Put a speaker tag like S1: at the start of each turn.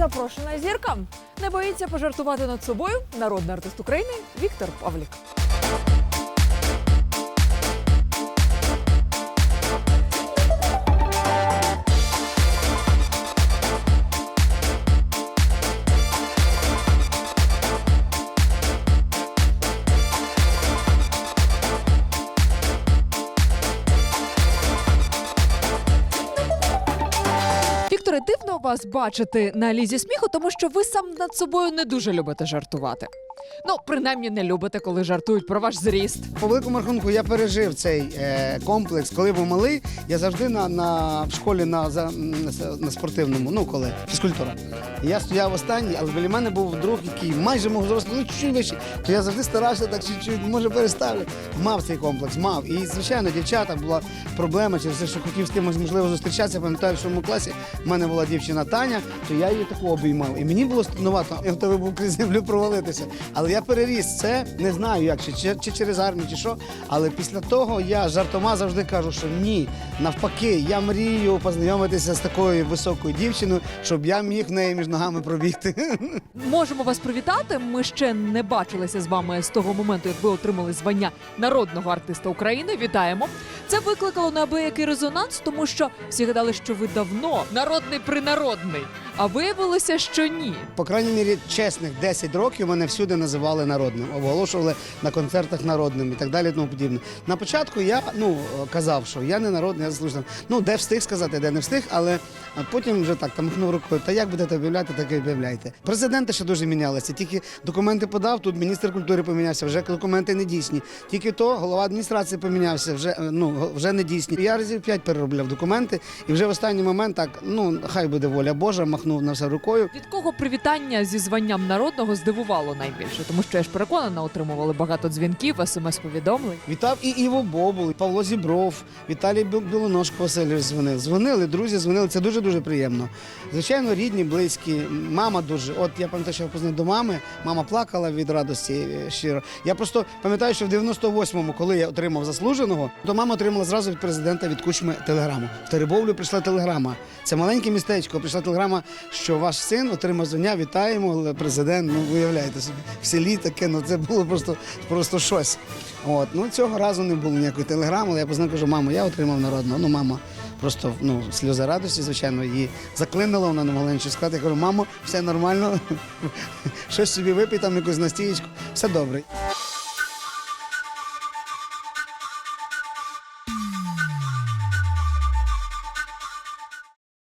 S1: Запрошена зірка не боїться пожартувати над собою народний артист України Віктор Павлік. Вікторе, дивно вас бачити на лізі сміху, тому що ви сам над собою не дуже любите жартувати. Ну, принаймні не любите, коли жартують про ваш зріст.
S2: По великому рахунку я пережив цей е, комплекс, коли був малий. Я завжди на, на в школі на, за, на спортивному, ну коли фізкультура. Я стояв останній, але біля мене був друг, який майже мого зросту, ну чуть-чуть вищий. То я завжди старався так чуть-чуть, може переставлю. Мав цей комплекс, мав. І звичайно, дівчата була проблема через те, що хотів з кимось можливо зустрічатися. Пам'ятаю, в моєму класі в мене була дівчина Таня, то я її таку обіймав. І мені було стидновато, я готовий був крізь землю провалитися. Але я переріс це, не знаю як, чи, чи, чи через армію, чи що. Але після того я жартома завжди кажу, що ні. Навпаки, я мрію познайомитися з такою високою дівчиною, щоб я міг в неї між ногами пробігти.
S1: Можемо вас привітати. Ми ще не бачилися з вами з того моменту, як ви отримали звання народного артиста України. Вітаємо! Це викликало неабиякий резонанс, тому що всі гадали, що ви давно народний принародний. А виявилося, що ні.
S2: По крайній мірі, чесних 10 років мене всюди називали народним, оголошували на концертах народним і так далі. Тому подібне. На початку я ну казав, що я не народний, я заслужений. Ну де встиг сказати, де не встиг, але потім вже так там махнув рукою. Та як будете об'являти, так і об'являйте. Президенти ще дуже мінялися. Тільки документи подав. Тут міністр культури помінявся. Вже документи не дійсні. Тільки то голова адміністрації помінявся. Вже ну вже не дійсні. Я разів п'ять переробляв документи, і вже в останній момент так ну хай буде воля Божа, махнув на все рукою.
S1: Від кого привітання зі званням народного здивувало найбільше, тому що я ж переконана, отримували багато дзвінків, смс-повідомлень.
S2: Вітав і Іво Бобул, і Павло Зібров, Віталій Бі- Білоножко Васильович дзвонив. Дзвонили, друзі, дзвонили. Це дуже дуже приємно. Звичайно, рідні, близькі, мама дуже. От я пам'ятаю, що я познав до мами. Мама плакала від радості е, щиро. Я просто пам'ятаю, що в 98-му, коли я отримав заслуженого, то мама отримала зразу від президента від кучми телеграму. В Теребовлю прийшла телеграма. Це маленьке містечко. Прийшла телеграма, що ваш син отримав звання. Вітаємо, президент. Ну виявляєте собі в селі таке. Ну це було просто, просто щось. От ну цього разу не було ніякої телеграми. але Я познав, кажу, мамо, я отримав народного. Ну, мама просто ну сльози радості, звичайно, її заклинила, вона не могла нічого сказати. Я кажу, мамо, все нормально, щось собі випий, там якусь настієчку, все добре.